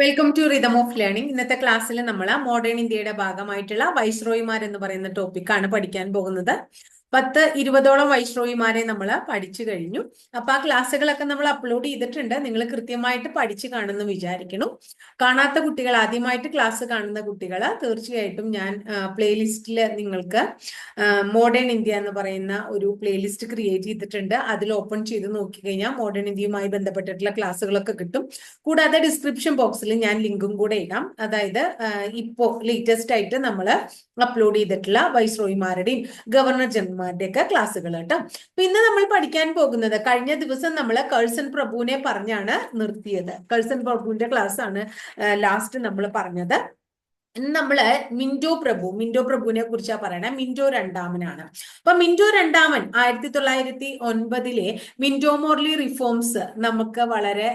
Welcome to rhythm of learning ഇന്നത്തെ ക്ലാസ്സിൽ നമ്മൾ മോഡേൺ ഇന്ത്യയുടെ ഭാഗമായിട്ടുള്ള വൈസ്രോയിമാർ എന്ന് പറയുന്ന ടോപ്പിക്കാണ് പഠിക്കാൻ പോകുന്നത്. പത്ത് ഇരുപതോളം വൈശ്രോയിമാരെ നമ്മൾ പഠിച്ചു കഴിഞ്ഞു. അപ്പൊ ആ ക്ലാസ്സുകളൊക്കെ നമ്മൾ അപ്ലോഡ് ചെയ്തിട്ടുണ്ട്. നിങ്ങൾ കൃത്യമായിട്ട് പഠിച്ചു കാണുന്നു വിചാരിക്കണം. കാണാത്ത കുട്ടികൾ ആദ്യമായിട്ട് ക്ലാസ് കാണുന്ന കുട്ടികൾ തീർച്ചയായിട്ടും ഞാൻ പ്ലേലിസ്റ്റിൽ നിങ്ങൾക്ക് മോഡേൺ ഇന്ത്യ എന്ന് പറയുന്ന ഒരു പ്ലേലിസ്റ്റ് ക്രിയേറ്റ് ചെയ്തിട്ടുണ്ട്. അതിൽ ഓപ്പൺ ചെയ്ത് നോക്കിക്കഴിഞ്ഞാൽ മോഡേൺ ഇന്ത്യയുമായി ബന്ധപ്പെട്ടിട്ടുള്ള ക്ലാസ്സുകളൊക്കെ കിട്ടും. കൂടാതെ ഡിസ്ക്രിപ്ഷൻ ബോക്സിൽ ഞാൻ ലിങ്കും കൂടെ ഇടാം. അതായത് ഇപ്പോ ലേറ്റസ്റ്റ് ആയിട്ട് നമ്മൾ അപ്ലോഡ് ചെയ്തിട്ടുള്ള വൈസ്രോയിമാരുടെയും ഗവർണർ ജനറൽമാരുടെ ഒക്കെ ക്ലാസ്സുകൾ കേട്ടോ. അപ്പൊ ഇന്ന് നമ്മൾ പഠിക്കാൻ പോകുന്നത് കഴിഞ്ഞ ദിവസം നമ്മൾ കഴ്സൺ പ്രഭുവിനെ പറഞ്ഞാണ് നിർത്തിയത്. കഴ്സൺ പ്രഭുവിന്റെ ക്ലാസ് ആണ് ലാസ്റ്റ് നമ്മൾ പറഞ്ഞത്. നമ്മൾ മിന്റോ പ്രഭു മിന്റോ പ്രഭുവിനെ കുറിച്ചാണ് പറയണേ. മിന്റോ രണ്ടാമനാണ്. അപ്പൊ മിന്റോ രണ്ടാമൻ ആയിരത്തി തൊള്ളായിരത്തി ഒൻപതിലെ മിന്റോ മോർലി റിഫോംസ് നമുക്ക് വളരെ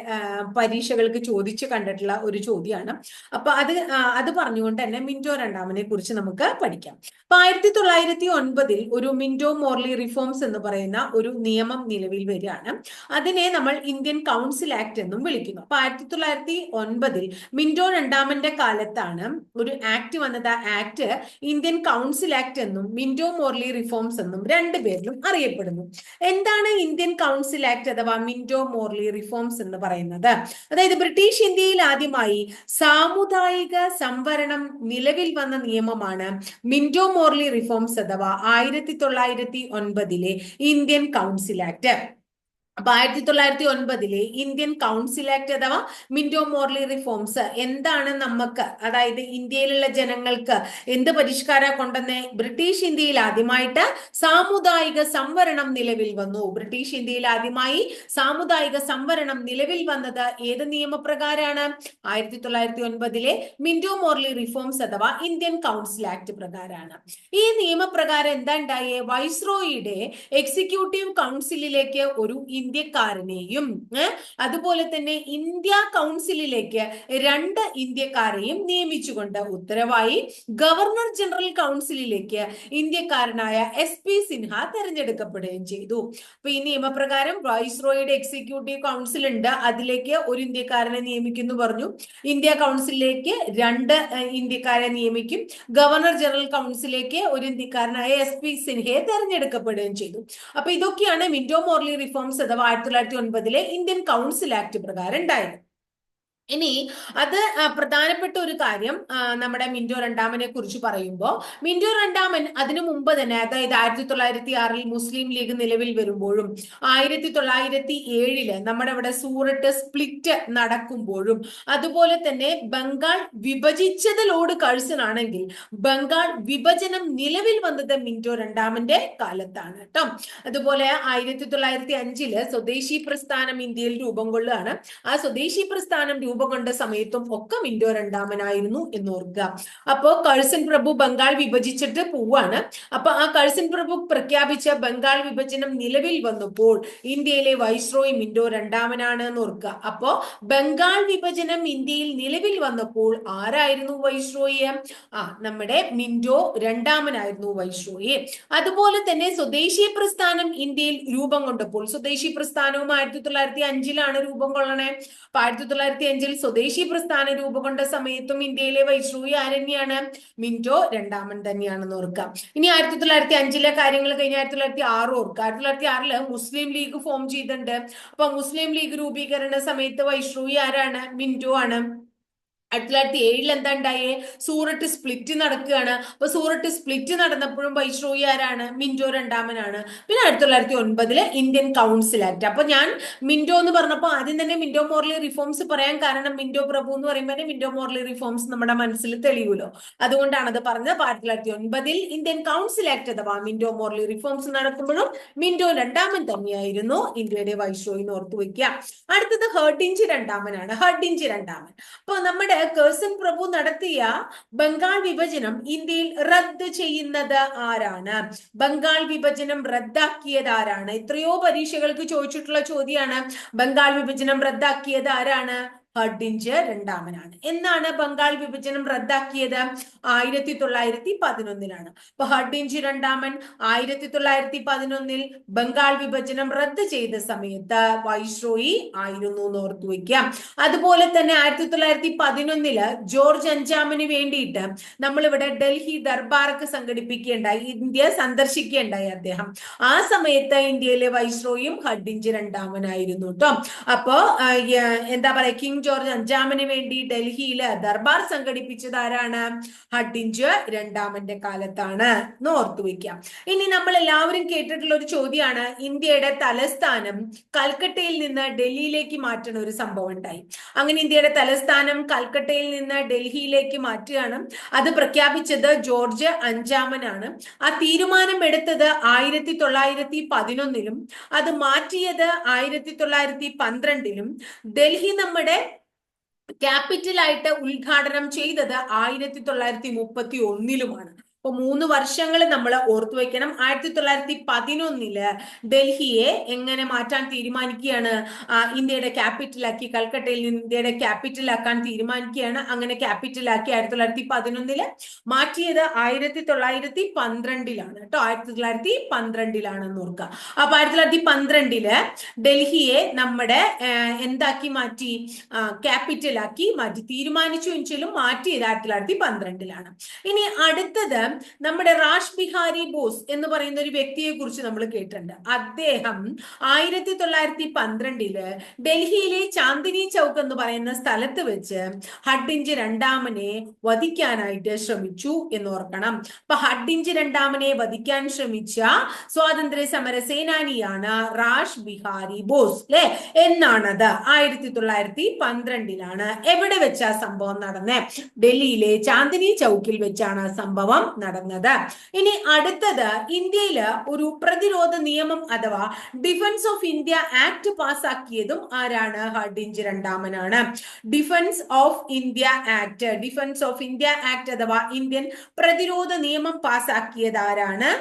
പരീക്ഷകൾക്ക് ചോദിച്ചു കണ്ടിട്ടുള്ള ഒരു ചോദ്യമാണ് അപ്പൊ അത് അത് പറഞ്ഞുകൊണ്ട് തന്നെ മിന്റോ രണ്ടാമനെ കുറിച്ച് നമുക്ക് പഠിക്കാം. അപ്പൊ ആയിരത്തി തൊള്ളായിരത്തി ഒൻപതിൽ ഒരു മിന്റോ മോർലി റിഫോംസ് എന്ന് പറയുന്ന ഒരു നിയമം നിലവിൽ വരികയാണ്. അതിനെ നമ്മൾ ഇന്ത്യൻ കൗൺസിൽ ആക്ട് എന്നും വിളിക്കുന്നു. അപ്പൊ ആയിരത്തി തൊള്ളായിരത്തി ഒൻപതിൽ മിന്റോ രണ്ടാമന്റെ കാലത്താണ് ഒരു ആക്ട് വന്നത് ആ ആക്ട് ഇന്ത്യൻ കൗൺസിൽ ആക്ട് എന്നും മിൻഡോ മോർലി റിഫോംസ് എന്നും രണ്ടു പേരിലും അറിയപ്പെടുന്നു. എന്താണ് ഇന്ത്യൻ കൗൺസിൽ ആക്ട് അഥവാ മിൻഡോ മോർലി റിഫോംസ് എന്ന് പറയുന്നത്? അതായത് ബ്രിട്ടീഷ് ഇന്ത്യയിൽ ആദ്യമായി സാമുദായിക സംവരണം നിലവിൽ വന്ന നിയമമാണ് മിൻഡോ മോർലി റിഫോംസ് അഥവാ ആയിരത്തി തൊള്ളായിരത്തി ഒൻപതിലെ ഇന്ത്യൻ കൗൺസിൽ ആക്ട് അപ്പൊ ആയിരത്തി തൊള്ളായിരത്തി ഒൻപതിലെ ഇന്ത്യൻ കൗൺസിൽ ആക്ട് അഥവാ മിൻഡോ മോർലി റിഫോംസ് എന്താണ് നമുക്ക് അതായത് ഇന്ത്യയിലുള്ള ജനങ്ങൾക്ക് എന്ത് പരിഷ്കാരം കൊണ്ടെന്ന് ബ്രിട്ടീഷ് ഇന്ത്യയിൽ ആദ്യമായിട്ട് സാമുദായിക സംവരണം നിലവിൽ വന്നു. ബ്രിട്ടീഷ് ഇന്ത്യയിൽ ആദ്യമായി സാമുദായിക സംവരണം നിലവിൽ വന്നത് ഏത് നിയമപ്രകാരമാണ് ആയിരത്തി തൊള്ളായിരത്തി ഒൻപതിലെ മിൻഡോ മോർലി റിഫോംസ് അഥവാ ഇന്ത്യൻ കൗൺസിൽ ആക്ട് പ്രകാരമാണ് ഈ നിയമപ്രകാരം എന്താ ഉണ്ടായേ? വൈസ്രോയിയുടെ എക്സിക്യൂട്ടീവ് കൗൺസിലിലേക്ക് ഒരു ഇന്ത്യക്കാരനെയും അതുപോലെ തന്നെ ഇന്ത്യ കൗൺസിലിലേക്ക് രണ്ട് ഇന്ത്യക്കാരെയും നിയമിച്ചുകൊണ്ട് ഉത്തരവായി ഗവർണർ ജനറൽ കൗൺസിലിലേക്ക് ഇന്ത്യക്കാരനായ എസ് പി സിൻഹ തെരഞ്ഞെടുക്കപ്പെടുകയും ചെയ്തു. അപ്പൊ ഈ നിയമപ്രകാരം വൈസ്രോയുടെ എക്സിക്യൂട്ടീവ് കൗൺസിൽ ഉണ്ട്. അതിലേക്ക് ഒരു ഇന്ത്യക്കാരനെ നിയമിക്കുന്നു പറഞ്ഞു. ഇന്ത്യ കൗൺസിലിലേക്ക് രണ്ട് ഇന്ത്യക്കാരെ നിയമിക്കും. ഗവർണർ ജനറൽ കൗൺസിലേക്ക് ഒരു ഇന്ത്യക്കാരനായ എസ് പി സിൻഹയെ തെരഞ്ഞെടുക്കപ്പെടുകയും ചെയ്തു. അപ്പൊ ഇതൊക്കെയാണ് മിന്റോ മോർലി റിഫോംസ് അഥവാ ആയിരത്തി തൊള്ളായിരത്തി ഒൻപതിലെ ഇന്ത്യൻ കൗൺസിൽ ആക്ട് പ്രകാരം ഉണ്ടായത് ഇനി അത് പ്രധാനപ്പെട്ട ഒരു കാര്യം നമ്മുടെ മിന്റോ രണ്ടാമനെ കുറിച്ച് പറയുമ്പോൾ മിന്റോ രണ്ടാമൻ അതിനു മുമ്പ് തന്നെ അതായത് ആയിരത്തി തൊള്ളായിരത്തി ആറിൽ മുസ്ലിം ലീഗ് നിലവിൽ വരുമ്പോഴും ആയിരത്തി തൊള്ളായിരത്തി ഏഴിൽ നമ്മുടെ ഇവിടെ സൂററ്റ് സ്പ്ലിറ്റ് നടക്കുമ്പോഴും അതുപോലെ തന്നെ ബംഗാൾ വിഭജിച്ചതിലോട് കഴ്സനാണെങ്കിൽ ബംഗാൾ വിഭജനം നിലവിൽ വന്നത് മിന്റോ രണ്ടാമന്റെ കാലത്താണ് കേട്ടോ. അതുപോലെ ആയിരത്തി തൊള്ളായിരത്തി അഞ്ചിൽ സ്വദേശി പ്രസ്ഥാനം ഇന്ത്യയിൽ രൂപം കൊള്ളുകയാണ്. ആ സ്വദേശി പ്രസ്ഥാനം രൂപം കൊണ്ട സമയത്തും ഒക്കെ മിൻഡോ രണ്ടാമനായിരുന്നു എന്ന് ഓർക്കുക അപ്പോ കഴ്സൻ പ്രഭു ബംഗാൾ വിഭജിച്ചിട്ട് പോവാണ്. അപ്പൊ ആ കഴ്സൻ പ്രഭു പ്രഖ്യാപിച്ച ബംഗാൾ വിഭജനം നിലവിൽ വന്നപ്പോൾ ഇന്ത്യയിലെ വൈസ്രോയ് മിൻഡോ രണ്ടാമനാണ് എന്ന് ഓർക്കുക അപ്പോ ബംഗാൾ വിഭജനം ഇന്ത്യയിൽ നിലവിൽ വന്നപ്പോൾ ആരായിരുന്നു വൈസ്രോയി? ആ നമ്മുടെ മിൻഡോ രണ്ടാമനായിരുന്നു വൈസ്രോയി. അതുപോലെ തന്നെ സ്വദേശി പ്രസ്ഥാനം ഇന്ത്യയിൽ രൂപം കൊണ്ടപ്പോൾ സ്വദേശി പ്രസ്ഥാനവും ആയിരത്തി തൊള്ളായിരത്തി അഞ്ചിലാണ് രൂപം കൊള്ളണേ. അപ്പൊ ആയിരത്തി തൊള്ളായിരത്തി അഞ്ചിൽ സ്വദേശി പ്രസ്ഥാന രൂപകൊണ്ട സമയത്തും ഇന്ത്യയിലെ വൈശ്രൂയി ആരന്യാണ് മിന്റോ രണ്ടാമൻ തന്നെയാണെന്ന് ഓർക്കാം. ഇനി ആയിരത്തി തൊള്ളായിരത്തി അഞ്ചിലെ കാര്യങ്ങൾ കഴിഞ്ഞ ആയിരത്തി തൊള്ളായിരത്തി ആറ് ഓർക്കുക ആയിരത്തി തൊള്ളായിരത്തി ആറിൽ മുസ്ലിം ലീഗ് ഫോം ചെയ്തിട്ടുണ്ട്. അപ്പൊ മുസ്ലിം ലീഗ് രൂപീകരണ സമയത്ത് വൈശ്രൂയി ആരാണ്? മിന്റോ ആണ്. ആയിരത്തി തൊള്ളായിരത്തി ഏഴിൽ എന്താ ഉണ്ടായേ? സൂററ്റ് സ്പ്ലിറ്റ് നടക്കുകയാണ്. അപ്പൊ സൂററ്റ് സ്പ്ലിറ്റ് നടന്നപ്പോഴും വൈശ്രോയി ആരാണ്? മിന്റോ രണ്ടാമനാണ്. പിന്നെ ആയിരത്തി തൊള്ളായിരത്തി ഒൻപതിൽ ഇന്ത്യൻ കൗൺസിൽ ആക്ട് അപ്പൊ ഞാൻ മിന്റോ എന്ന് പറഞ്ഞപ്പോൾ ആദ്യം തന്നെ മിന്റോ മോർലി റിഫോംസ് പറയാൻ കാരണം മിന്റോ പ്രഭു എന്ന് പറയുമ്പോൾ തന്നെ മിന്റോ മോർലി റിഫോംസ് നമ്മുടെ മനസ്സിൽ തെളിയുമല്ലോ. അതുകൊണ്ടാണ് അത് പറഞ്ഞത്. ആയിരത്തി തൊള്ളായിരത്തി ഒൻപതിൽ ഇന്ത്യൻ കൗൺസിൽ ആക്ട് അഥവാ മിന്റോ മോർലി റിഫോംസ് നടക്കുമ്പോഴും മിന്റോ രണ്ടാമൻ തന്നെയായിരുന്നു ഇന്ത്യയുടെ വൈശ്രോയി ഓർത്തു വെക്കുക. അടുത്തത് ഹെർഡിഞ്ച് രണ്ടാമനാണ്. ഹെർഡിഞ്ച് രണ്ടാമൻ. അപ്പൊ നമ്മുടെ കേഴ്സൺ പ്രഭു നടത്തിയ ബംഗാൾ വിഭജനം ഇന്ത്യയിൽ റദ്ദ് ചെയ്യുന്നത് ആരാണ്? ബംഗാൾ വിഭജനം റദ്ദാക്കിയത് ആരാണ്? എത്രയോ പരീക്ഷകൾക്ക് ചോദിച്ചിട്ടുള്ള ചോദ്യമാണ് ബംഗാൾ വിഭജനം റദ്ദാക്കിയത് ആരാണ്? ഹഡിഞ്ച് രണ്ടാമനാണ്. എന്നാണ് ബംഗാൾ വിഭജനം റദ്ദാക്കിയത്? ആയിരത്തി തൊള്ളായിരത്തി പതിനൊന്നിലാണ് അപ്പൊ ഹഡിഞ്ച് രണ്ടാമൻ ആയിരത്തി തൊള്ളായിരത്തി പതിനൊന്നിൽ ബംഗാൾ വിഭജനം റദ്ദ് ചെയ്ത സമയത്ത് വൈസ്രോയി ആയിരുന്നു എന്ന് ഓർത്തു വയ്ക്കാം അതുപോലെ തന്നെ ആയിരത്തി തൊള്ളായിരത്തി പതിനൊന്നിൽ ജോർജ് അഞ്ചാമന് വേണ്ടിയിട്ട് നമ്മളിവിടെ ഡൽഹി ദർബാറൊക്കെ സംഘടിപ്പിക്കുകയുണ്ടായി. ഇന്ത്യ സന്ദർശിക്കുകയുണ്ടായി അദ്ദേഹം. ആ സമയത്ത് ഇന്ത്യയിലെ വൈസ്രോയും ഹഡിഞ്ച് രണ്ടാമനായിരുന്നു കേട്ടോ. അപ്പോ എന്താ പറയാ കിങ് ജോർജ് അഞ്ചാമന് വേണ്ടി ഡൽഹിയിൽ ദർബാർ സംഘടിപ്പിച്ചത് ആരാണ്? ഹട്ടിഞ്ച് രണ്ടാമന്റെ കാലത്താണ്. എന്ന് ഓർത്തു വെക്കാം ഇനി നമ്മൾ എല്ലാവരും കേട്ടിട്ടുള്ള ഒരു ചോദ്യമാണ്. ഇന്ത്യയുടെ തലസ്ഥാനം കൽക്കട്ടയിൽ നിന്ന് ഡൽഹിയിലേക്ക് മാറ്റുന്ന ഒരു സംഭവം ഉണ്ടായി. അങ്ങനെ ഇന്ത്യയുടെ തലസ്ഥാനം കൽക്കട്ടയിൽ നിന്ന് ഡൽഹിയിലേക്ക് മാറ്റുകയാണ്. അത് പ്രഖ്യാപിച്ചത് ജോർജ് അഞ്ചാമനാണ്. ആ തീരുമാനം എടുത്തത് ആയിരത്തി തൊള്ളായിരത്തി പതിനൊന്നിലും അത് മാറ്റിയത് ആയിരത്തി തൊള്ളായിരത്തി പന്ത്രണ്ടിലും ഡൽഹി നമ്മുടെ ക്യാപിറ്റൽ ആയിട്ട് ഉദ്ഘാടനം ചെയ്തത് ആയിരത്തി തൊള്ളായിരത്തി മുപ്പത്തി ഒന്നിലുമാണ്. അപ്പൊ മൂന്ന് വർഷങ്ങൾ നമ്മൾ ഓർത്തു വെക്കണം. ആയിരത്തി തൊള്ളായിരത്തി പതിനൊന്നിൽ ഡൽഹിയെ എങ്ങനെ മാറ്റാൻ തീരുമാനിക്കുകയാണ്? ഇന്ത്യയുടെ ക്യാപിറ്റലാക്കി കൽക്കട്ടയിൽ നിന്ന് ഇന്ത്യയുടെ ക്യാപിറ്റലാക്കാൻ തീരുമാനിക്കുകയാണ്. അങ്ങനെ ക്യാപിറ്റലാക്കി ആയിരത്തി തൊള്ളായിരത്തി പതിനൊന്നിൽ മാറ്റിയത് ആയിരത്തി തൊള്ളായിരത്തി പന്ത്രണ്ടിലാണ് കേട്ടോ. ആയിരത്തി തൊള്ളായിരത്തി പന്ത്രണ്ടിലാണെന്ന് ഓർക്കുക. അപ്പൊ ആയിരത്തി തൊള്ളായിരത്തി പന്ത്രണ്ടിൽ ഡൽഹിയെ നമ്മുടെ എന്താക്കി മാറ്റി? ക്യാപിറ്റലാക്കി മാറ്റി. തീരുമാനിച്ചു എങ്കിലും മാറ്റിയത് ആയിരത്തി തൊള്ളായിരത്തി പന്ത്രണ്ടിലാണ് ഇനി അടുത്തത് നമ്മുടെ റാഷ് ബിഹാരി ബോസ് എന്ന് പറയുന്ന ഒരു വ്യക്തിയെ കുറിച്ച് നമ്മൾ കേട്ടിട്ടുണ്ട്. അദ്ദേഹം ആയിരത്തി തൊള്ളായിരത്തി പന്ത്രണ്ടിൽ ഡൽഹിയിലെ ചാന്ദിനി ചൗക്ക് എന്ന് പറയുന്ന സ്ഥലത്ത് വെച്ച് ഹഡിഞ്ച് രണ്ടാമനെ വധിക്കാനായിട്ട് ശ്രമിച്ചു എന്ന് ഓർക്കണം. അപ്പൊ ഹഡിഞ്ച് രണ്ടാമനെ വധിക്കാൻ ശ്രമിച്ച സ്വാതന്ത്ര്യ സമര സേനാനിയാണ് റാഷ് ബിഹാരി ബോസ് അല്ലെ എന്നാണത്. ആയിരത്തി തൊള്ളായിരത്തി പന്ത്രണ്ടിലാണ്. എവിടെ വെച്ചാ സംഭവം നടന്നേ? ഡൽഹിയിലെ ചാന്ദിനി ചൗക്കിൽ വെച്ചാണ് സംഭവം നടന്നത്. ഇനി അടുത്തത് ഇന്ത്യയിൽ ഒരു പ്രതിരോധ നിയമം അഥവാ ഡിഫൻസ് ഓഫ് ഇന്ത്യ ആക്ട് പാസാക്കിയതും ആരാണ്? Hardinge രണ്ടാമനാണ്. Defence of India act defence of India act അഥവാ ഇന്ത്യൻ പ്രതിരോധ നിയമം പാസാക്കിയത് ആരാണ്?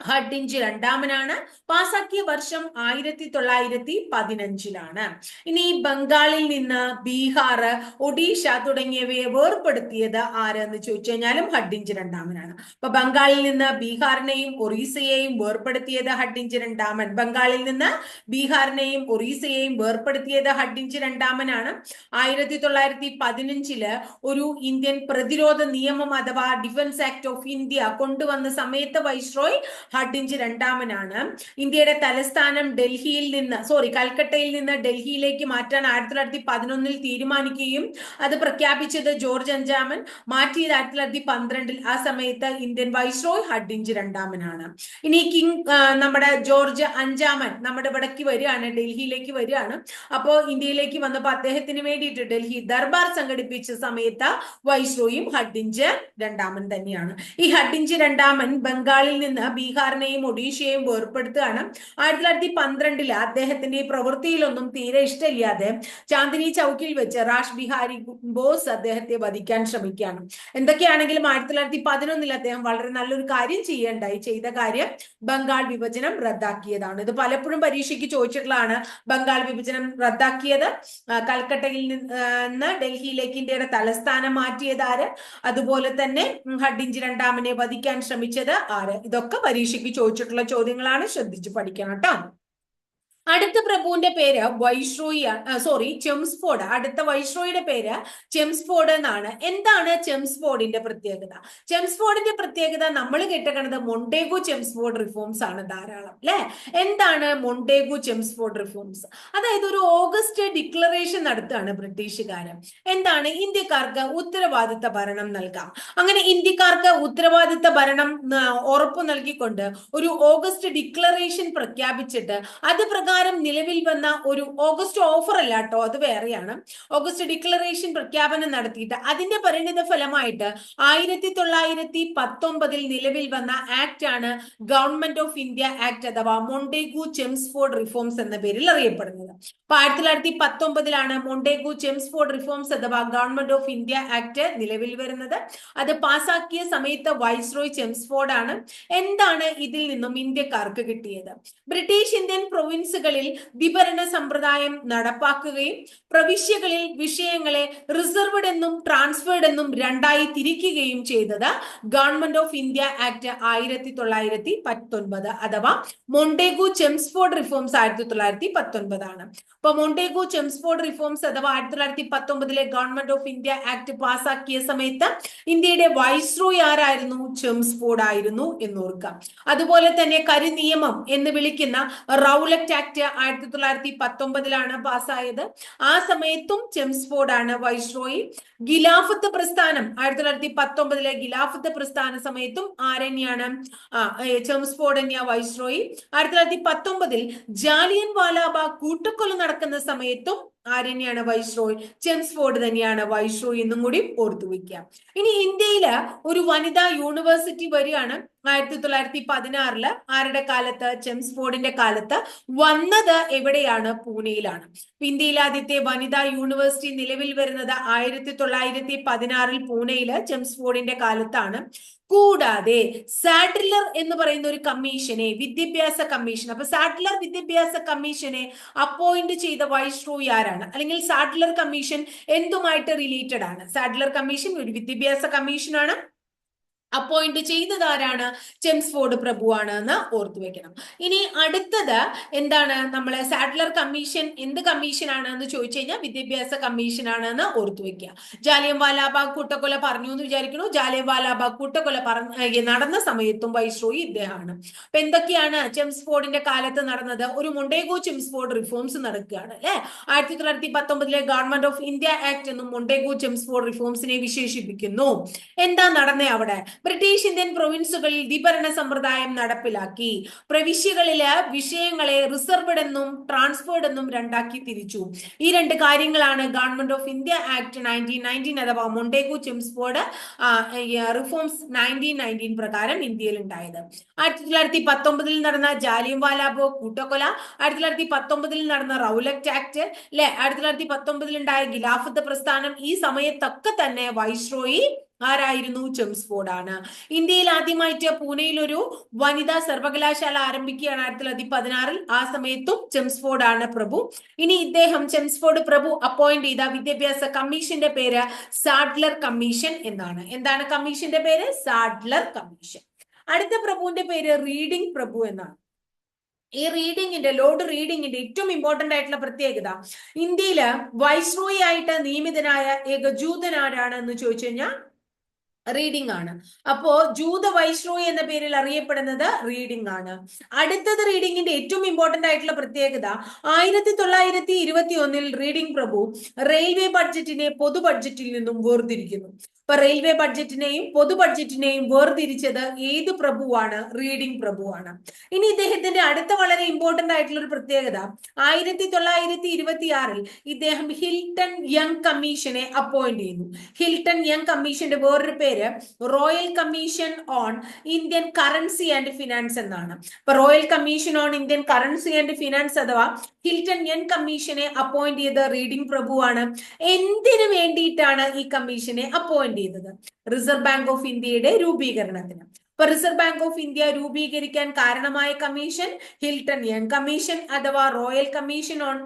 ഹഡിഞ്ച് രണ്ടാമനാണ്. പാസാക്കിയ വർഷം ആയിരത്തി തൊള്ളായിരത്തി പതിനഞ്ചിലാണ് ഇനി ബംഗാളിൽ നിന്ന് ബീഹാർ ഒഡീഷ തുടങ്ങിയവയെ വേർപ്പെടുത്തിയത് ആരെന്ന് ചോദിച്ചു കഴിഞ്ഞാലും ഹഡിഞ്ച് രണ്ടാമനാണ്. അപ്പൊ ബംഗാളിൽ നിന്ന് ബീഹാറിനെയും ഒറീസയെയും വേർപ്പെടുത്തിയത് ഹഡിഞ്ച് രണ്ടാമൻ. ബംഗാളിൽ നിന്ന് ബീഹാറിനെയും ഒറീസയെയും വേർപ്പെടുത്തിയത് ഹഡിഞ്ച് രണ്ടാമനാണ്. ആയിരത്തി തൊള്ളായിരത്തി പതിനഞ്ചിൽ ഒരു ഇന്ത്യൻ പ്രതിരോധ നിയമം അഥവാ ഡിഫൻസ് ആക്ട് ഓഫ് ഇന്ത്യ കൊണ്ടുവന്ന സമയത്ത് വൈസ്രോയ് ഹഡിഞ്ച് രണ്ടാമനാണ്. ഇന്ത്യയുടെ തലസ്ഥാനം ഡൽഹിയിൽ നിന്ന് സോറി കൽക്കട്ടയിൽ നിന്ന് ഡൽഹിയിലേക്ക് മാറ്റാൻ ആയിരത്തി തൊള്ളായിരത്തി പതിനൊന്നിൽ തീരുമാനിക്കുകയും അത് പ്രഖ്യാപിച്ചത് ജോർജ് അഞ്ചാമൻ മാറ്റിയത് ആയിരത്തി തൊള്ളായിരത്തി പന്ത്രണ്ടിൽ ആ സമയത്ത് ഇന്ത്യൻ വൈസ്രോയ് ഹഡിഞ്ച് രണ്ടാമനാണ്. ഇനി കിങ് നമ്മുടെ ജോർജ് അഞ്ചാമൻ നമ്മുടെ ഇവിടേക്ക് വരികയാണ് ഡൽഹിയിലേക്ക് വരികയാണ്. അപ്പോ ഇന്ത്യയിലേക്ക് വന്നപ്പോൾ അദ്ദേഹത്തിന് വേണ്ടിയിട്ട് ഡൽഹി ദർബാർ സംഘടിപ്പിച്ച സമയത്ത് വൈസ്രോയും ഹഡിഞ്ച് രണ്ടാമൻ തന്നെയാണ്. ഈ ഹഡിഞ്ച് രണ്ടാമൻ ബംഗാളിൽ നിന്ന് ബീഹാറിനെയും ഒഡീഷയെയും വേർപ്പെടുത്തുകയാണ്. ആയിരത്തി തൊള്ളായിരത്തി പന്ത്രണ്ടിൽ അദ്ദേഹത്തിന്റെ പ്രവൃത്തിയിലൊന്നും തീരെ ഇഷ്ടമില്ലാതെ ചാന്ദിനി ചൗക്കിൽ വെച്ച് റാഷ് ബിഹാരി ബോസ് അദ്ദേഹത്തെ വധിക്കാൻ ശ്രമിക്കുകയാണ്. എന്തൊക്കെയാണെങ്കിലും ആയിരത്തി തൊള്ളായിരത്തി പതിനൊന്നിൽ അദ്ദേഹം വളരെ നല്ലൊരു കാര്യം ചെയ്യേണ്ടായി. ചെയ്ത കാര്യം ബംഗാൾ വിഭജനം റദ്ദാക്കിയതാണ്. ഇത് പലപ്പോഴും പരീക്ഷയ്ക്ക് ചോദിച്ചിട്ടുള്ളതാണ് ബംഗാൾ വിഭജനം റദ്ദാക്കിയത്. കൽക്കട്ടയിൽ നിന്ന് ഡൽഹിയിലേക്ക് ഇന്ത്യയുടെ തലസ്ഥാനം മാറ്റിയത് ആര്? അതുപോലെ തന്നെ ഹഡിഞ്ചി രണ്ടാമനെ വധിക്കാൻ ശ്രമിച്ചത് ആര്? ഇതൊക്കെ പരീക്ഷയ്ക്ക് ചോദിച്ചിട്ടുള്ള ചോദ്യങ്ങളാണ് ശ്രദ്ധിച്ച് പഠിക്കണം കേട്ടോ. അടുത്ത പ്രഭുവിന്റെ പേര് വൈഷ്രോയി സോറി ചെംസ്ഫോർഡ്. അടുത്ത വൈഷ്രോയുടെ പേര് ചെംസ്ഫോർഡ് എന്നാണ്. എന്താണ് ചെംസ്ഫോർഡിന്റെ പ്രത്യേകത? ചെംസ്ഫോർഡിന്റെ പ്രത്യേകത നമ്മൾ കേട്ടത് മൊണ്ടേഗു ചെംസ്ഫോർഡ് റിഫോംസ് ആണ് ധാരാളം അല്ലെ? എന്താണ് മൊണ്ടേഗു ചെംസ്ഫോർഡ് റിഫോംസ്? അതായത് ഒരു ഓഗസ്റ്റ് ഡിക്ലറേഷൻ നടത്തുകയാണ് ബ്രിട്ടീഷുകാർ എന്താണ്? ഇന്ത്യക്കാർക്ക് ഉത്തരവാദിത്ത ഭരണം നൽകാം. അങ്ങനെ ഇന്ത്യക്കാർക്ക് ഉത്തരവാദിത്ത ഭരണം ഉറപ്പു നൽകിക്കൊണ്ട് ഒരു ഓഗസ്റ്റ് ഡിക്ലറേഷൻ പ്രഖ്യാപിച്ചിട്ട് അത് പ്രകാരം നിലവിൽ വന്ന ഒരു ഓഗസ്റ്റ് ഓഫർ അല്ല കേട്ടോ അത് വേറെയാണ്. ഓഗസ്റ്റ് ഡിക്ലറേഷൻ പ്രഖ്യാപനം നടത്തിയിട്ട് അതിന്റെ പരിണിത ഫലമായിട്ട് ആയിരത്തി തൊള്ളായിരത്തി പത്തൊമ്പതിൽ നിലവിൽ വന്ന ആക്ട് ആണ് ഗവൺമെന്റ് ഓഫ് ഇന്ത്യ ആക്ട് അഥവാ മൊണ്ടേഗു ചെംസ്ഫോർഡ് റിഫോംസ് എന്ന പേരിൽ അറിയപ്പെടുന്നത്. അപ്പൊ ആയിരത്തി തൊള്ളായിരത്തി പത്തൊമ്പതിലാണ് മൊണ്ടേഗു ചെംസ്ഫോർഡ് റിഫോംസ് അഥവാ ഗവൺമെന്റ് ഓഫ് ഇന്ത്യ ആക്ട് നിലവിൽ വരുന്നത്. അത് പാസാക്കിയ സമയത്ത് വൈസ്രോയ് ചെംസ്ഫോർഡ് ആണ്. എന്താണ് ഇതിൽ നിന്നും ഇന്ത്യക്കാർക്ക് കിട്ടിയത്? ബ്രിട്ടീഷ് ഇന്ത്യൻ പ്രൊവിൻസുകൾ പ്രൊവിൻസുകളിൽ വിഭരണ സമ്പ്രദായം നടപ്പാക്കുകയും പ്രവിശ്യകളിൽ വിഷയങ്ങളെ റിസർവ്ഡ് എന്നും ട്രാൻസ്ഫേർഡ് എന്നും രണ്ടായി തിരിക്കുകയും ചെയ്തത് ഗവൺമെന്റ് ഓഫ് ഇന്ത്യ ആക്ട് ആയിരത്തി തൊള്ളായിരത്തി പത്തൊൻപത് അഥവാ മൊണ്ടേഗു ചെംസ്ഫോർഡ് റിഫോംസ് ആയിരത്തി തൊള്ളായിരത്തി പത്തൊൻപതാണ് അപ്പൊ മൊണ്ടേഗു ചെംസ്ഫോർഡ് റിഫോംസ് അഥവാ ആയിരത്തി തൊള്ളായിരത്തി പത്തൊമ്പതിലെ ഗവൺമെന്റ് ഓഫ് ഇന്ത്യ ആക്ട് പാസാക്കിയ സമയത്ത് ഇന്ത്യയുടെ വൈസ്രോയ് ആരായിരുന്നു? ചെംസ്ഫോർഡ് ആയിരുന്നു എന്ന് ഓർക്കാം അതുപോലെ തന്നെ കരിനിയമം എന്ന് വിളിക്കുന്ന റൗലറ്റ് ആക്ട് ആയിരത്തി തൊള്ളായിരത്തി പത്തൊമ്പതിലാണ് പാസ്സായത്. ആ സമയത്തും ചെംസ്ഫോർഡ് ആണ് വൈസ്രോയി. ഗിലാഫത്ത് പ്രസ്ഥാനം ആയിരത്തി തൊള്ളായിരത്തി പത്തൊമ്പതിലെ ഗിലാഫത്ത് പ്രസ്ഥാന സമയത്തും ആരന്യാണ് ചെംസ്ഫോർഡ് തന്നെയാ വൈസ്രോയി ആയിരത്തി തൊള്ളായിരത്തി പത്തൊമ്പതിൽ ജാലിയൻ വാലാബ കൂട്ടക്കൊല നടക്കുന്ന സമയത്തും ആരണ്യാണ് വൈസ്രോയ്? ചെംസ്ഫോർഡ് തന്നെയാണ് വൈസ്രോയ് എന്നും കൂടി ഓർത്തു വയ്ക്കാം ഇനി ഇന്ത്യയിൽ ഒരു വനിതാ യൂണിവേഴ്സിറ്റി വരികയാണ് ആയിരത്തി തൊള്ളായിരത്തി പതിനാറിൽ. ആരുടെ കാലത്ത്? ചെംസ്ഫോർഡിന്റെ കാലത്ത്. വന്നത് എവിടെയാണ്? പൂനെയിലാണ്. ഇന്ത്യയിലെ ആദ്യത്തെ വനിതാ യൂണിവേഴ്സിറ്റി നിലവിൽ വരുന്നത് ആയിരത്തി തൊള്ളായിരത്തി പതിനാറിൽ പൂനെയിൽ ചെംസ്ഫോർഡിന്റെ കാലത്താണ്. കൂടാതെ സാഡ്ലർ എന്ന് പറയുന്ന ഒരു കമ്മീഷനെ വിദ്യാഭ്യാസ കമ്മീഷൻ. അപ്പൊ സാഡ്ലർ വിദ്യാഭ്യാസ കമ്മീഷനെ അപ്പോയിന്റ് ചെയ്ത വൈസ്രോയി ആരാണ്? അല്ലെങ്കിൽ സാഡ്ലർ കമ്മീഷൻ എന്തുമായിട്ട് റിലേറ്റഡ് ആണ്? സാഡ്ലർ കമ്മീഷൻ ഒരു വിദ്യാഭ്യാസ കമ്മീഷനാണ്. അപ്പോയിന്റ് ചെയ്തത് ആരാണ്? ചെംസ്ഫോർഡ് പ്രഭുവാണ് എന്ന് ഓർത്തു വെക്കണം. ഇനി അടുത്തത് എന്താണ്? നമ്മളെ സാഡ്ലർ കമ്മീഷൻ എന്ത് കമ്മീഷനാണ് എന്ന് ചോദിച്ചു കഴിഞ്ഞാൽ വിദ്യാഭ്യാസ കമ്മീഷനാണ് എന്ന് ഓർത്തു വെക്കുക. ജാലിയം വാലാബാഗ് കൂട്ടക്കൊല പറഞ്ഞു എന്ന് വിചാരിക്കുന്നു. ജാലിയം വാലാബാഗ് കൂട്ടക്കൊല പറഞ്ഞ നടന്ന സമയത്തും വൈസ്രോയി ഇദ്ദേഹമാണ്. അപ്പൊ എന്തൊക്കെയാണ് ചെംസ്ഫോർഡിന്റെ കാലത്ത് നടന്നത്? ഒരു മൊണ്ടേഗോ ചെംസ്ഫോർഡ് റിഫോംസ് നടക്കുകയാണ് അല്ലെ? ആയിരത്തി തൊള്ളായിരത്തി പത്തൊമ്പതിലെ ഗവൺമെന്റ് ഓഫ് ഇന്ത്യ ആക്ട് എന്നും മൊണ്ടേഗോ ചെംസ്ഫോർഡ് റിഫോംസിനെ വിശേഷിപ്പിക്കുന്നു. എന്താ നടന്നേ അവിടെ? ബ്രിട്ടീഷ് ഇന്ത്യൻ പ്രൊവിൻസുകളിൽ ദ്വിഭരണ സമ്പ്രദായം നടപ്പിലാക്കി. പ്രവിശ്യകളിലെ വിഷയങ്ങളെ റിസർവ്ഡ് എന്നും ട്രാൻസ്ഫേർഡ് എന്നും രണ്ടാക്കി തിരിച്ചു. ഈ രണ്ട് കാര്യങ്ങളാണ് government of India act nineteen nineteen അഥവാ Montagu Chelmsford reforms nineteen nineteen പ്രകാരം ഇന്ത്യയിൽ ഉണ്ടായത് ആയിരത്തി തൊള്ളായിരത്തി പത്തൊമ്പതിൽ നടന്ന ജാലിയം വാലാബോ കൂട്ടക്കൊല ആയിരത്തി തൊള്ളായിരത്തി പത്തൊമ്പതിൽ നടന്ന റൗലറ്റ് ആക്ട് അല്ലെ ആയിരത്തി തൊള്ളായിരത്തി പത്തൊമ്പതിൽ ഉണ്ടായ ഗിലാഫത്ത് പ്രസ്ഥാനം ഈ സമയത്തൊക്കെ തന്നെ വൈസ്രോയി ആരായിരുന്നു? ചെംസ്ഫോർഡ് ആണ് ഇന്ത്യയിൽ ആദ്യമായിട്ട് പൂനെയിൽ ഒരു വനിതാ സർവകലാശാല ആരംഭിക്കുകയാണ് ആയിരത്തി തൊള്ളായിരത്തി പതിനാറിൽ ആ സമയത്തും ചെംസ്ഫോർഡ് ആണ് പ്രഭു. ഇനി ഇദ്ദേഹം ചെംസ്ഫോർഡ് പ്രഭു അപ്പോയിന്റ് ചെയ്ത വിദ്യാഭ്യാസ കമ്മീഷന്റെ പേര് സാഡ്ലർ കമ്മീഷൻ എന്നാണ്. എന്താണ് കമ്മീഷന്റെ പേര്? Sadler commission. അടുത്ത പ്രഭുവിന്റെ പേര് റീഡിംഗ് പ്രഭു എന്നാണ്. ഈ റീഡിങ്ങിന്റെ ലോർഡ് റീഡിങ്ങിന്റെ ഏറ്റവും ഇമ്പോർട്ടന്റ് ആയിട്ടുള്ള പ്രത്യേകത ഇന്ത്യയിൽ വൈസ്രോയി ആയിട്ട് നിയമിതനായ ഏക ജൂതൻ ആരാണ് എന്ന് ചോദിച്ചു കഴിഞ്ഞാൽ റീഡിംഗ് ആണ്. അപ്പോ ജൂത വൈശ്രോയി എന്ന പേരിൽ അറിയപ്പെടുന്നത് റീഡിംഗ് ആണ്. അടുത്തത് റീഡിംഗിന്റെ ഏറ്റവും ഇമ്പോർട്ടന്റ് ആയിട്ടുള്ള പ്രത്യേകത ആയിരത്തി തൊള്ളായിരത്തി ഇരുപത്തി ഒന്നിൽ റീഡിംഗ് പ്രഭു റെയിൽവേ ബഡ്ജറ്റിനെ പൊതു ബഡ്ജറ്റിൽ നിന്നും വേർതിരിക്കുന്നു. ഇപ്പൊ റെയിൽവേ ബഡ്ജറ്റിനെയും പൊതു ബഡ്ജറ്റിനെയും വേർതിരിച്ചത് ഏത് പ്രഭുവാണ്? റീഡിംഗ് പ്രഭുവാണ്. ഇനി ഇദ്ദേഹത്തിന്റെ അടുത്ത വളരെ ഇമ്പോർട്ടന്റ് ആയിട്ടുള്ള ഒരു പ്രത്യേകത. ആയിരത്തി തൊള്ളായിരത്തി ഇരുപത്തി ആറിൽ ഇദ്ദേഹം ഹിൽട്ടൺ യങ് കമ്മീഷനെ അപ്പോയിന്റ് ചെയ്യുന്നു. ഹിൽട്ടൺ യങ് കമ്മീഷന്റെ വേറൊരു പേര് royal commission on Indian currency and finance എന്നാണ്. ഇപ്പൊ royal commission on Indian currency and finance അഥവാ ഹിൽട്ടൺ യങ് കമ്മീഷനെ അപ്പോയിന്റ് ചെയ്ത റീഡിംഗ് പ്രഭുവാണ്. എന്തിനു വേണ്ടിയിട്ടാണ് ഈ കമ്മീഷനെ അപ്പോയിന്റ് ചെയ്തത് റിസർവ് ബാങ്ക് ഓഫ് ഇന്ത്യയുടെ രൂപീകരണത്തിന്. ഇപ്പൊ റിസർവ് ബാങ്ക് ഓഫ് ഇന്ത്യ രൂപീകരിക്കാൻ കാരണമായ കമ്മീഷൻ ഹിൽട്ടൺ യങ് കമ്മീഷൻ അഥവാ royal commission on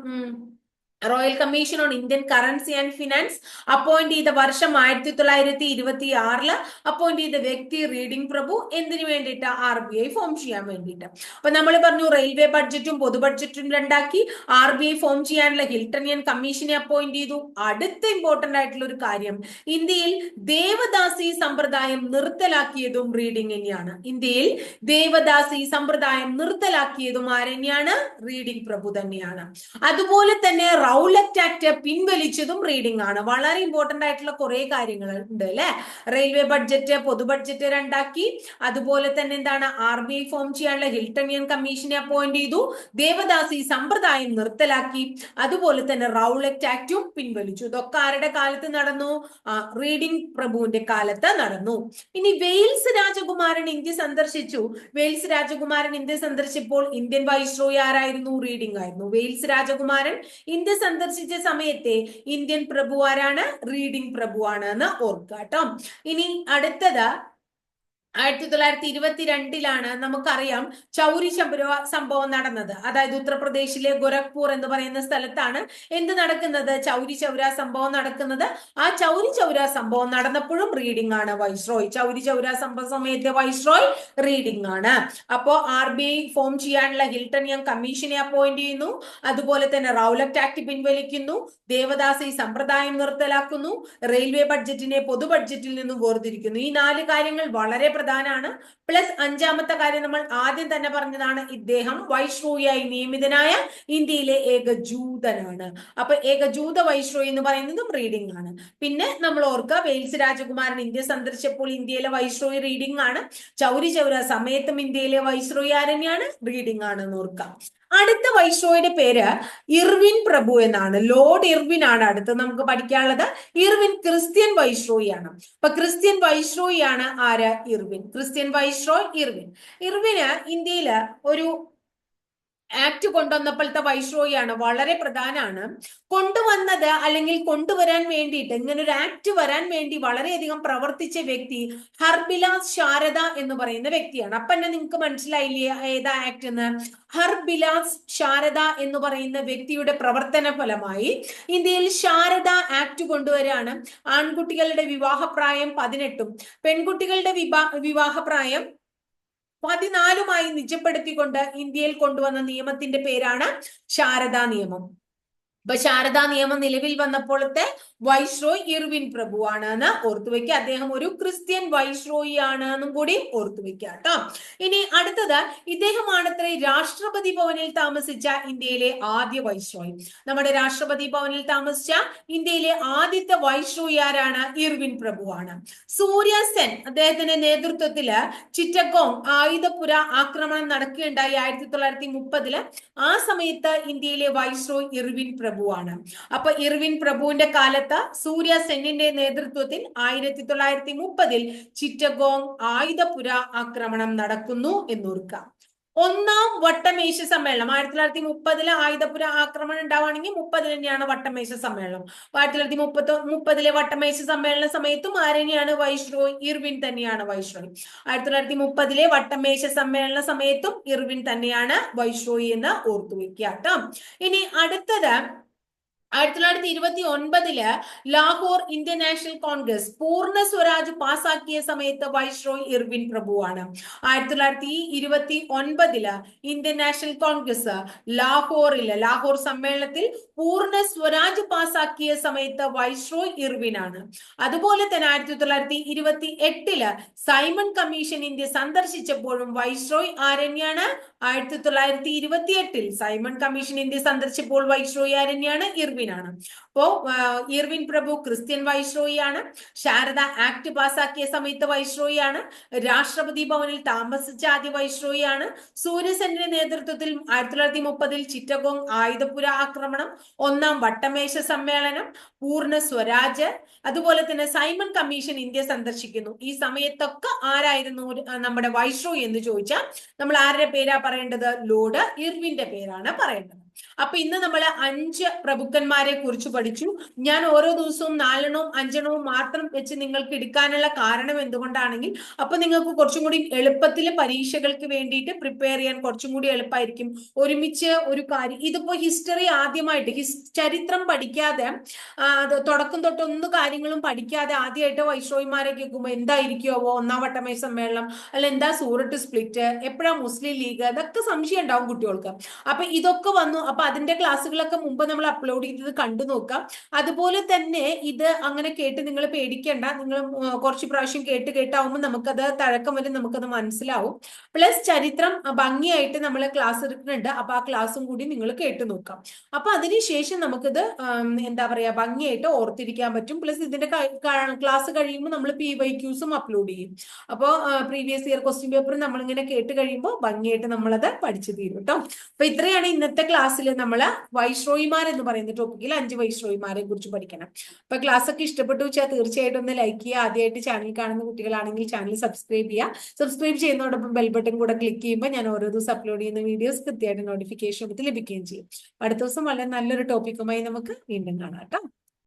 royal commission on Indian currency and finance appoint ചെയ്ത വർഷം ആയിരത്തി തൊള്ളായിരത്തി ഇരുപത്തി ആറിൽ അപ്പോയിന്റ് ചെയ്ത വ്യക്തി റീഡിംഗ് പ്രഭു എന്തിനു വേണ്ടിയിട്ട്? ആർ ബി ഐ ഫോം ചെയ്യാൻ വേണ്ടിയിട്ട്. അപ്പൊ നമ്മൾ പറഞ്ഞു റെയിൽവേ ബഡ്ജറ്റും പൊതു ബഡ്ജറ്റും രണ്ടാക്കി. ആർ ബി ഐ ഫോം ചെയ്യാനുള്ള ഹിൽട്ടണിയൻ കമ്മീഷനെ അപ്പോയിന്റ് ചെയ്തു. അടുത്ത ഇമ്പോർട്ടന്റ് ആയിട്ടുള്ള ഒരു കാര്യം ഇന്ത്യയിൽ ദേവദാസി സമ്പ്രദായം നിർത്തലാക്കിയതും റീഡിംഗ് തന്നെയാണ്. ഇന്ത്യയിൽ ദേവദാസി സമ്പ്രദായം നിർത്തലാക്കിയതും ആരെന്നെയാണ്? റീഡിംഗ് പ്രഭു തന്നെയാണ്. അതുപോലെ തന്നെ റൗലറ്റ് ആക്ട് പിൻവലിച്ചതും റീഡിംഗ് ആണ്. വളരെ ഇമ്പോർട്ടന്റ് ആയിട്ടുള്ള കുറെ കാര്യങ്ങൾ ഉണ്ട് അല്ലെ? റെയിൽവേ ബഡ്ജറ്റ് പൊതു ബഡ്ജറ്റ് രണ്ടാക്കി. അതുപോലെ തന്നെ എന്താണ്? ആർ ബി ഐ ഫോം ചെയ്യാനുള്ള ഹിൽട്ടണിയൻ കമ്മീഷനെ അപ്പോയിന്റ് ചെയ്തു. ദേവദാസി സമ്പ്രദായം നിർത്തലാക്കി. അതുപോലെ തന്നെ റൗലറ്റ് ആക്ടും പിൻവലിച്ചു. ഇതൊക്കെ ആരുടെ കാലത്ത് നടന്നു? റീഡിംഗ് പ്രഭുവിന്റെ കാലത്ത് നടന്നു. ഇനി വെയിൽസ് രാജകുമാരൻ ഇന്ത്യ സന്ദർശിച്ചു. വെയിൽസ് രാജകുമാരൻ ഇന്ത്യ സന്ദർശിച്ചപ്പോൾ ഇന്ത്യൻ വൈസ്രോയി ആരായിരുന്നു? റീഡിംഗ് ആയിരുന്നു. വെയിൽസ് രാജകുമാരൻ ഇന്ത്യ സന്ദർശിച്ച സമയത്തെ ഇന്ത്യൻ പ്രഭു ആരാണ്? റീഡിംഗ് പ്രഭുവാണ് എന്ന് ഓർക്കുക കേട്ടോ ഇനി അടുത്തത് ആയിരത്തി തൊള്ളായിരത്തി ഇരുപത്തിരണ്ടിലാണ് നമുക്കറിയാം ചൗരി ശബര സംഭവം നടന്നത്. അതായത് ഉത്തർപ്രദേശിലെ ഗോരഖ്പൂർ എന്ന് പറയുന്ന സ്ഥലത്താണ് എന്ത് നടക്കുന്നത്? ചൗരി ചൗര സംഭവം നടക്കുന്നത്. ആ ചൗരി ചൗര സംഭവം നടന്നപ്പോഴും റീഡിംഗ് ആണ് വൈസ്രോയ് ചൗരി ചൗര സംഭവ സമയത്തെ വൈസ്രോയ് റീഡിംഗ് ആണ്. അപ്പോ ആർ ബി ഐ ഫോം ചെയ്യാനുള്ള ഹിൽട്ടൺ യങ് കമ്മീഷനെ അപ്പോയിന്റ് ചെയ്യുന്നു. അതുപോലെ തന്നെ റൗലറ്റ് ആക്ട് പിൻവലിക്കുന്നു. ദേവദാസ് സമ്പ്രദായം നിർത്തലാക്കുന്നു. റെയിൽവേ ബഡ്ജറ്റിനെ പൊതു ബഡ്ജറ്റിൽ നിന്നും വേർതിരിക്കുന്നു. ഈ നാല് കാര്യങ്ങൾ വളരെ പ്രധാനമാണ് പ്ലസ് അഞ്ചാമത്തെ കാര്യം നമ്മൾ ആദ്യം തന്നെ പറഞ്ഞതാണ് ഇദ്ദേഹം വൈഷ്രോയായി നിയമിതനായ ഇന്ത്യയിലെ ഏക ജൂതനാണ് അപ്പൊ ഏക ജൂത വൈഷ്രോയി എന്ന് പറയുന്നതും റീഡിംഗ് ആണ്. പിന്നെ നമ്മൾ ഓർക്കുക വെയിൽസ് രാജകുമാരൻ ഇന്ത്യ സന്ദർശിച്ചപ്പോൾ ഇന്ത്യയിലെ വൈശ്രോയി റീഡിംഗ് ആണ്. ചൗരി ചൗര സമയത്തും ഇന്ത്യയിലെ വൈശ്രോയി ആരനെയാണ് റീഡിംഗ് ആണ് ഓർക്കുക. ഓർക്കാം അടുത്ത വൈഷ്രോയുടെ പേര് ഇർവിൻ പ്രഭു എന്നാണ്. ലോർഡ് ഇർവിൻ ആണ് അടുത്ത് നമുക്ക് പഠിക്കാനുള്ളത്. ഇർവിൻ ക്രിസ്ത്യൻ വൈഷ്രോയി ആണ് അപ്പൊ ക്രിസ്ത്യൻ വൈഷ്രോയി ആണ് ആര്? ഇർവിൻ. Christian viceroy Irwin. ഇർവിന് ഇന്ത്യയിൽ ഒരു ആക്ട് കൊണ്ടുവന്നപ്പോഴത്തെ വൈശ്രോയാണ് വളരെ പ്രധാനമാണ് കൊണ്ടുവന്നത് അല്ലെങ്കിൽ കൊണ്ടുവരാൻ വേണ്ടിയിട്ട് ഇങ്ങനെ ഒരു ആക്ട് വരാൻ വേണ്ടി വളരെയധികം പ്രവർത്തിച്ച വ്യക്തി ഹർബിലാസ് ശാരദ എന്ന് പറയുന്ന വ്യക്തിയാണ്. അപ്പൊ തന്നെ നിങ്ങൾക്ക് മനസ്സിലായില്ലേ ഏതാ ആക്ട് എന്ന്? ഹർബിലാസ് ശാരദ എന്ന് പറയുന്ന വ്യക്തിയുടെ പ്രവർത്തന ഫലമായി ഇന്ത്യയിൽ ശാരദ ആക്ട് കൊണ്ടുവരാണ്. ആൺകുട്ടികളുടെ വിവാഹപ്രായം പതിനെട്ടും പെൺകുട്ടികളുടെ വിവാ വിവാഹപ്രായം പതിനാലുമായി നിജപ്പെടുത്തിക്കൊണ്ട് ഇന്ത്യയിൽ കൊണ്ടുവന്ന നിയമത്തിന്റെ പേരാണ് ശാരദാ നിയമം. അപ്പൊ ശാരദാ നിയമം നിലവിൽ വന്നപ്പോഴത്തെ വൈസ്രോയ് ഇർവിൻ പ്രഭുവാണ് എന്ന് ഓർത്തുവെക്കുക അദ്ദേഹം ഒരു ക്രിസ്ത്യൻ വൈശ്രോയി ആണ് എന്നും കൂടി ഓർത്തുവെക്കുക കേട്ടോ. ഇനി അടുത്തത് ഇദ്ദേഹമാണത്രേ രാഷ്ട്രപതി ഭവനിൽ താമസിച്ച ഇന്ത്യയിലെ ആദ്യ വൈശ്രോയി. നമ്മുടെ രാഷ്ട്രപതി ഭവനിൽ താമസിച്ച ഇന്ത്യയിലെ ആദ്യത്തെ വൈശ്രോയി ആരാണ്? ഇർവിൻ പ്രഭുവാണ്. സൂര്യസെൻ അദ്ദേഹത്തിന്റെ നേതൃത്വത്തിൽ ചിറ്റഗോങ് ആയുധപുര ആക്രമണം നടക്കുകയുണ്ടായി ആയിരത്തി തൊള്ളായിരത്തി മുപ്പതിൽ ആ സമയത്ത് ഇന്ത്യയിലെ വൈശ്രോയി ഇർവിൻ പ്രഭുവാണ്. അപ്പൊ ഇർവിൻ പ്രഭുവിന്റെ കാലത്ത് സൂര്യ സെന്നിന്റെ നേതൃത്വത്തിൽ ആയിരത്തി തൊള്ളായിരത്തി മുപ്പതിൽ ചിറ്റഗോങ് ആയുധപുര ആക്രമണം നടക്കുന്നു എന്നോർക്കാം. ഒന്നാം വട്ടമേശ സമ്മേളനം. ആയിരത്തി തൊള്ളായിരത്തി മുപ്പതിലെ ആയുധപുര ആക്രമണം ഉണ്ടാവുകയാണെങ്കിൽ മുപ്പതിൽ തന്നെയാണ് വട്ടമേശ സമ്മേളനം. ആയിരത്തി തൊള്ളായിരത്തി മുപ്പത്തി മുപ്പതിലെ വട്ടമേശ സമ്മേളന സമയത്തും ആരനെയാണ് വൈഷ്രോയ് ഇർവിൻ തന്നെയാണ് വൈഷ്രോയ് ആയിരത്തി തൊള്ളായിരത്തി മുപ്പതിലെ വട്ടമേശ സമ്മേളന സമയത്തും ഇർവിൻ തന്നെയാണ് വൈഷ്രോയി എന്ന് ഓർത്തുവെക്കുക കേട്ടോ. ഇനി അടുത്തത് ആയിരത്തി തൊള്ളായിരത്തി ഇരുപത്തി ഒൻപതിൽ ലാഹോർ ഇന്ത്യൻ നാഷണൽ കോൺഗ്രസ് പൂർണ സ്വരാജ് പാസാക്കിയ സമയത്ത് വൈഷ്രോയ് ഇർവിൻ പ്രഭുവാണ്. ആയിരത്തി തൊള്ളായിരത്തി ഇരുപത്തി ഒൻപതിൽ ഇന്ത്യൻ നാഷണൽ കോൺഗ്രസ് ലാഹോറിൽ ലാഹോർ സമ്മേളനത്തിൽ പൂർണ സ്വരാജ് പാസാക്കിയ സമയത്ത് വൈഷ്രോയ് ഇർവിൻ ആണ് അതുപോലെ തന്നെ ആയിരത്തി തൊള്ളായിരത്തി ഇരുപത്തി എട്ടിൽ സൈമൺ കമ്മീഷൻ ഇന്ത്യ സന്ദർശിച്ചപ്പോഴും വൈസ്രോയ് ആരണ്യാണ്? ആയിരത്തി തൊള്ളായിരത്തി ഇരുപത്തി എട്ടിൽ സൈമൺ കമ്മീഷൻ ഇന്ത്യ സന്ദർശിച്ചപ്പോൾ വൈസ്രോയ് ആരന്യാണ്? ഇർവിൻ ആണ് അപ്പോ ഇർവിൻ പ്രഭു ക്രിസ്ത്യൻ വൈസ്രോയി ആണ് ശാരദ ആക്ട് പാസാക്കിയ സമയത്ത് വൈസ്രോയി ആണ് രാഷ്ട്രപതി ഭവനിൽ താമസിച്ച ആദ്യ വൈസ്രോയി ആണ് സൂര്യസെന്റെ നേതൃത്വത്തിൽ ആയിരത്തി തൊള്ളായിരത്തി മുപ്പതിൽ ചിറ്റഗോങ് ആയുധപുര ആക്രമണം ഒന്നാം വട്ടമേശ സമ്മേളനം പൂർണ സ്വരാജ് അതുപോലെ തന്നെ സൈമൺ കമ്മീഷൻ ഇന്ത്യ സന്ദർശിക്കുന്നു. ഈ സമയത്തൊക്കെ ആരായിരുന്നു നമ്മുടെ വൈസ്രോയി എന്ന് ചോദിച്ചാൽ നമ്മൾ ആരുടെ പേരാ പറയേണ്ടത്? ലോഡ് ഇർവിന്റെ പേരാണ് പറയേണ്ടത്. അപ്പൊ ഇന്ന് നമ്മൾ അഞ്ച് പ്രഭുക്കന്മാരെ കുറിച്ച് പഠിച്ചു. ഞാൻ ഓരോ ദിവസവും നാലെണ്ണവും അഞ്ചെണ്ണവും മാത്രം വെച്ച് നിങ്ങൾക്ക് എടുക്കാനുള്ള കാരണം എന്തുകൊണ്ടാണെങ്കിൽ അപ്പൊ നിങ്ങൾക്ക് കുറച്ചും കൂടി എളുപ്പത്തിൽ പരീക്ഷകൾക്ക് വേണ്ടിയിട്ട് പ്രിപ്പയർ ചെയ്യാൻ കുറച്ചും കൂടി എളുപ്പമായിരിക്കും ഒരുമിച്ച് ഒരു കാര്യം ഇതിപ്പോ ഹിസ്റ്ററി ആദ്യമായിട്ട് ചരിത്രം പഠിക്കാതെ തുടക്കം തൊട്ട് ഒന്നും കാര്യങ്ങളും പഠിക്കാതെ ആദ്യമായിട്ട് വൈശ്രോയിമാരെ കേൾക്കുമ്പോൾ എന്തായിരിക്കുമോ ഒന്നാം വട്ടമേ സമ്മേളനം അല്ല എന്താ സൂററ്റ് സ്പ്ലിറ്റ് എപ്പോഴാ മുസ്ലിം ലീഗ്? അതൊക്കെ സംശയം ഉണ്ടാവും കുട്ടികൾക്ക്. അപ്പൊ ഇതൊക്കെ വന്നു അപ്പൊ അതിന്റെ ക്ലാസ്സുകളൊക്കെ മുമ്പ് നമ്മൾ അപ്ലോഡ് ചെയ്തത് കണ്ടു നോക്കാം. അതുപോലെ തന്നെ ഇത് അങ്ങനെ കേട്ട് നിങ്ങൾ പേടിക്കേണ്ട. നിങ്ങൾ കുറച്ച് പ്രാവശ്യം കേട്ട് കേട്ടാവുമ്പോൾ നമുക്കത് തഴക്കം വരെ നമുക്കത് മനസ്സിലാവും. പ്ലസ് ചരിത്രം ഭംഗിയായിട്ട് നമ്മൾ ക്ലാസ് എടുക്കുന്നുണ്ട്. അപ്പൊ ആ ക്ലാസ്സും കൂടി നിങ്ങൾ കേട്ട് നോക്കാം. അപ്പൊ അതിനുശേഷം നമുക്കിത് എന്താ പറയാ ഭംഗിയായിട്ട് ഓർത്തിരിക്കാൻ പറ്റും. പ്ലസ് ഇതിന്റെ ക്ലാസ് കഴിയുമ്പോൾ നമ്മൾ പി വൈ ക്യൂസും അപ്ലോഡ് ചെയ്യും. അപ്പോൾ പ്രീവിയസ് ഇയർ ക്വസ്റ്റ്യൻ പേപ്പർ നമ്മളിങ്ങനെ കേട്ട് കഴിയുമ്പോൾ ഭംഗിയായിട്ട് നമ്മളത് പഠിച്ചു തീരും കേട്ടോ അപ്പൊ ഇത്രയാണ് ഇന്നത്തെ ക്ലാസ്സിൽ നമ്മൾ വൈശ്രോയിമാർ എന്ന് പറയുന്ന ടോപ്പിക്കിൽ അഞ്ച് വൈശ്രോയിമാരെ കുറിച്ച് പഠിക്കണം. അപ്പൊ ക്ലാസ് ഒക്കെ ഇഷ്ടപ്പെട്ടു വെച്ചാൽ തീർച്ചയായിട്ടും ഒന്ന് ലൈക്ക് ചെയ്യുക. ആദ്യമായിട്ട് ചാനൽ കാണുന്ന കുട്ടികളാണെങ്കിൽ ചാനൽ സബ്സ്ക്രൈബ് ചെയ്യുക. സബ്സ്ക്രൈബ് ചെയ്യുന്നതോടൊപ്പം ബെൽ ബട്ടൺ കൂടെ ക്ലിക്ക് ചെയ്യുമ്പോൾ ഞാൻ ഓരോ ദിവസം അപ്ലോഡ് ചെയ്യുന്ന വീഡിയോസ് കൃത്യമായിട്ട് നോട്ടിഫിക്കേഷൻ എടുത്ത് ലഭിക്കുകയും ചെയ്യും. അടുത്ത ദിവസം വളരെ നല്ലൊരു ടോപ്പിക്കുമായി നമുക്ക് വീണ്ടും കാണാം കേട്ടോ.